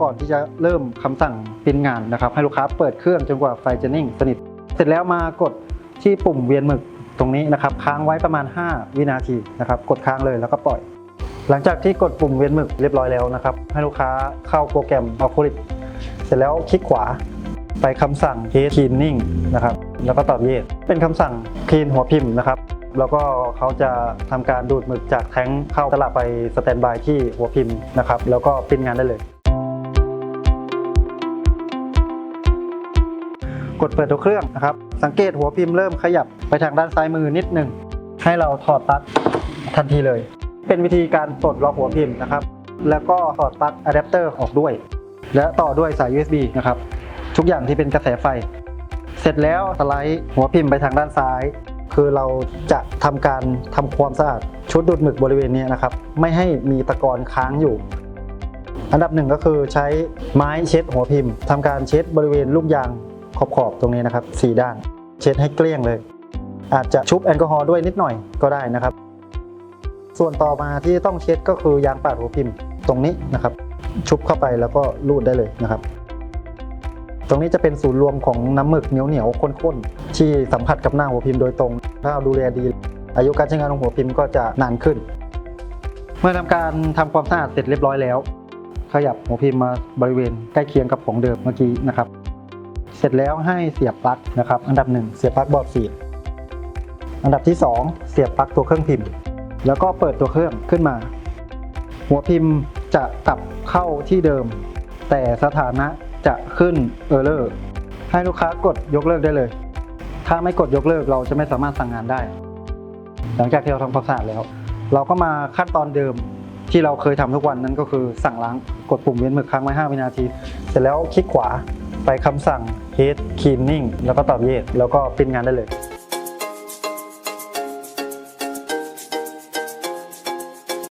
ก่อนที่จะเริ่มคำสั่งปริ้นงานนะครับ ให้ลูกค้าเปิดเครื่องจนกว่าไฟจะนิ่งสนิท เสร็จแล้วมากดที่ปุ่มเวียนหมึกตรงนี้นะครับ ค้างไว้ประมาณ 5 วินาทีนะครับ กดค้างเลยแล้วก็ปล่อย หลังจากที่กดปุ่มเวียนหมึกเรียบร้อยแล้วนะครับ ให้ลูกค้าเข้าโปรแกรม a l c o l i t เสร็จแล้วคลิกขวาไปคำสั่ง Head Cleaning นะครับ แล้วก็ตอบ Yes เป็นคำสั่ง Clean หัวพิมพ์นะครับ แล้วก็เขาจะทำการดูดหมึกจากแท้งเข้าตลับไปสแตนบายที่หัวพิมพ์นะครับ แล้วก็ปิ้นงานได้เลย ดเปิดตัวเครื่องนะครับ สังเกตหัวพิมพ์เริ่มขยับไปทางด้านซ้ายมือนิดหนึ่ง ให้เราถอดปลั๊กทันทีเลย เป็นวิธีการปลดล็อกหัวพิมพ์นะครับ แล้วก็ถอดปลั๊กอะแดปเตอร์ออกด้วย และต่อด้วยสาย USB นะครับ ทุกอย่างที่เป็นกระแสไฟ เสร็จแล้วสไลด์หัวพิมพ์ไปทางด้านซ้าย คือเราจะทำการทำความสะอาดชุดดูดหมึกบริเวณนี้นะครับ ไม่ให้มีตะกอนค้างอยู่อันดับหนึ่งก็คือใช้ไม้เช็ดหัวพิมพ์ทำการเช็ดบริเวณลูกยาง ขอบๆตรงนี้นะครับสี่ด้าน เช็ดให้เกลี้ยงเลย อาจจะชุบแอลกอฮอล์ด้วยนิดหน่อยก็ได้นะครับ ส่วนต่อมาที่ต้องเช็ดก็คือยางปาดหัวพิมพ์ตรงนี้นะครับ ชุบเข้าไปแล้วก็รูดได้เลยนะครับ ตรงนี้จะเป็นศูนย์รวมของน้ำหมึกเหนียวเหนียวๆข้นๆที่สัมผัสกับหน้าหัวพิมพ์โดยตรง ถ้าดูแลดี อายุการใช้งานของหัวพิมพ์ก็จะนานขึ้น เมื่อทำการทำความสะอาดเสร็จเรียบร้อยแล้ว ขยับหัวพิมพ์มาบริเวณใกล้เคียงกับของเดิมเมื่อกี้นะครับ ร็จแล้วให้เสียบปลั๊กนะครับ อันดับหนึ่งเสียบปลั๊กบอร์ดฟีดอันดับที่สองเสียบปลั๊กตัวเครื่องพิมพ์ แล้วก็เปิดตัวเครื่องขึ้นมา หัวพิมพ์จะกลับเข้าที่เดิม แต่สถานะจะขึ้น Error ให้ลูกค้ากดยกเลิกได้เลย ถ้าไม่กดยกเลิกเราจะไม่สามารถสั่งงานได้ หลังจากที่เราทำความสะอาดแล้ว เราก็มาขั้นตอนเดิมที่เราเคยทำทุกวันนั้นก็คือสั่งล้างกดปุ่มเว้นมือค้างไว้ 5 วินาที เสร็จแล้วคลิกขวาไปคำสั่ง Heat Cleaning แล้วก็ตอบเยสแล้วก็ปริ้นงานได้เลย